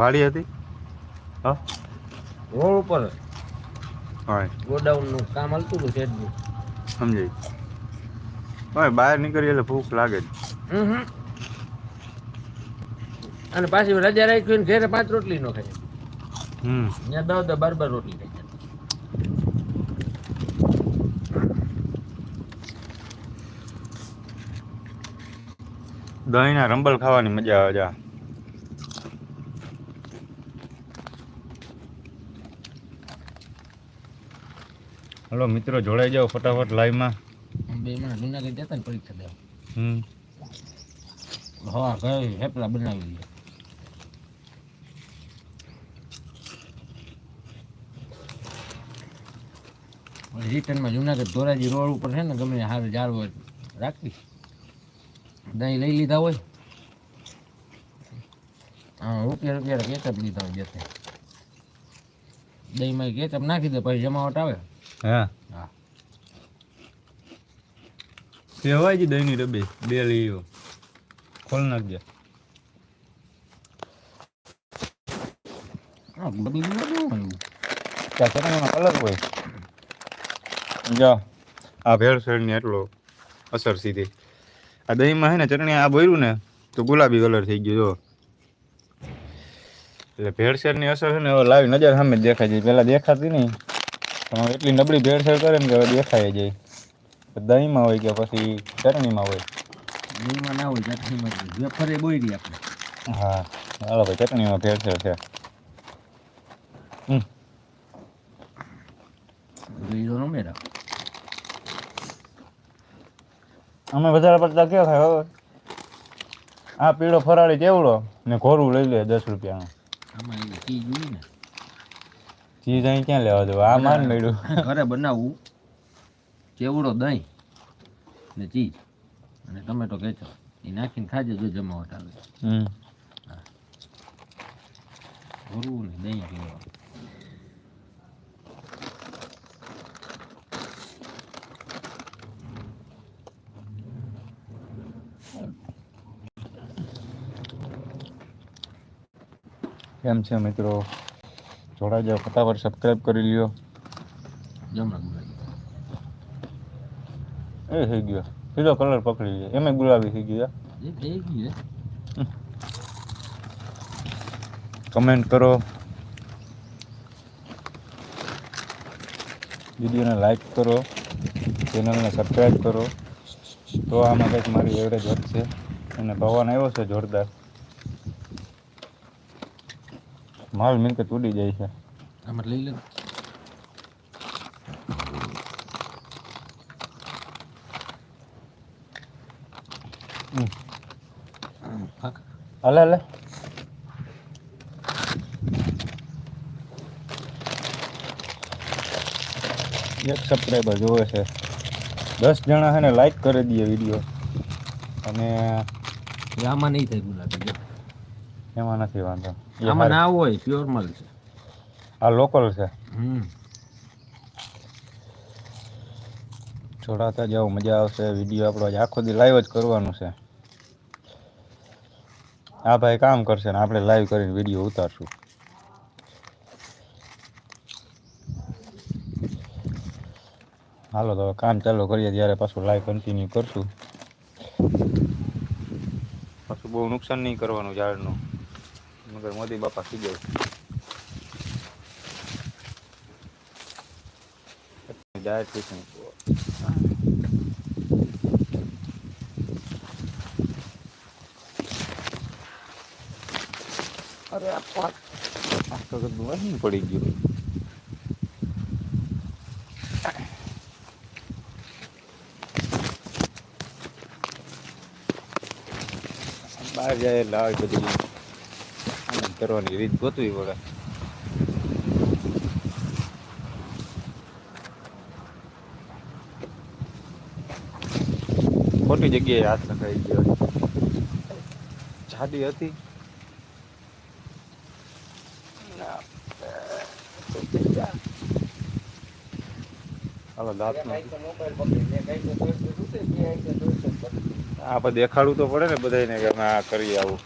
વાડી હતી? હા. રોડ ઉપર. હા. ગોડાઉનનું કામ હાલતું હતું શેડનું સમજાય હોય બહાર નીકળીએ એટલે ભૂખ લાગે જ. અને પાછી રજા રાખી ને ઘેરે પાંચ રોટલી નો ખાય. હમ. ત્યાં દસ દસ બાર બાર રોટલી ખાય. દહીંના રંબલ ખાવાની મજા આવે જા હલો મિત્રો જોડાઈ જાઓ ફટાફટ લાઈવમાં. બે મને જુનાગઢ જતા ને પરીક્ષા દેવા? હમ. હા કઈ હેપલા બનાવી દઈએ રિટર્નમાં જુનાગઢ ધોરાજી રોડ ઉપર છે ને ગમે હારે જાળવો રાખવી. દહીં લઈ લીધા હોય. હા રૂપિયા રૂપિયા કેચઅપ લીધા હોય જતે દહીંમાં કેચઅપ નાખી દે પછી જમાવટ આવે. હા. હા. કહેવાય છે દહીંની ડબ્બી બે લીઓ ખોલ નાખજે હા કલર હોય? જો. આ ભેળસેળની એટલો અસર સીધી. આ દહીંમાં છે ને ચટણી આ બોર્યું ને તો ગુલાબી કલર થઈ ગયો જો. એટલે ભેળસેળની અસર છે ને લાવી નજર સામે જ દેખાય છે. પહેલાં દેખાતી નહીં. પણ એટલી નબળી ભેળસેળ કરે ને કે હવે દેખાય જાય. દહીંમાં હોય કે પછી ચટણીમાં હોય. દહીંમાં ના હોય ચટણીમાં વેફરે રહી આપણે. હા હાલો ભાઈ ચટણીમાં ભેળસેળ છે. હમ. અમે વધારે પડતા કેવા ખાય હવે આ પીળો ફરાળી કેવડો ને ઘોરું લઈ લે દસ રૂપિયાનો. આમાં એ ને. ચીજ અહીં ક્યાં લેવા દેવા આ માર મળ્યું ઘરે બનાવવું ચેવડો દહીં ને ચીજ અને ટમેટો કેચો એ નાખીને ખાજે જો જમાવટ આવે હમ ભરવું ને દહીં પીવા કેમ છે મિત્રો જોડા જાવ ફટાફટ સબસ્ક્રાઈબ કરી લ્યો. એ થઈ ગયો. સીધો કલર પકડી લે. એમાં ગુલાબી થઈ ગયો કમેન્ટ કરો. વિડીયોને લાઈક કરો. ચેનલને સબસ્ક્રાઈબ કરો. તો આમાં કંઈક મારી એવરેજ વધશે. અને પવન આવ્યો છે જોરદાર. માલ મિલકત ઉડી જાય છે. આમાં લઈ લે. હાલે હાલે. એક સબસ્ક્રાઈબર જોવે છે. દસ જણા છે ને લાઈક કરી દઈએ વીડિયો અને આમાં નહીં થાય ગુલાબી. એમાં નથી વાંધો. આમાં ના હોય પ્યોર માલ છે. આ લોકલ છે. હમ. જોડાતા જાઓ મજા આવશે. વીડિયો આપણો આજે આખો દી લાઈવ જ કરવાનું છે. આ ભાઈ કામ કરશે ને આપણે લાઈવ કરીને વીડિયો ઉતારશું. હાલો તો કામ ચાલુ કરીએ ત્યારે પાછું લાઈવ કન્ટિન્યુ કરશું. પાછું બહુ નુકસાન નહીં કરવાનું ઝાડનું. મગર મોદી બાપા જાય ડાયરેક્ટ ફિશિંગ અરે આ પાક આ તો વહી પડી ગયું બહાર જાય એટલે બધી કરવાની રીત ગોતવી પડે. ખોટી જગ્યાએ હાથ નખાઈ ગયો. જાડી હતી. હાલો દાંત દેખાડવું તો પડે ને બધાને કે અમે આ કરીએ આવું.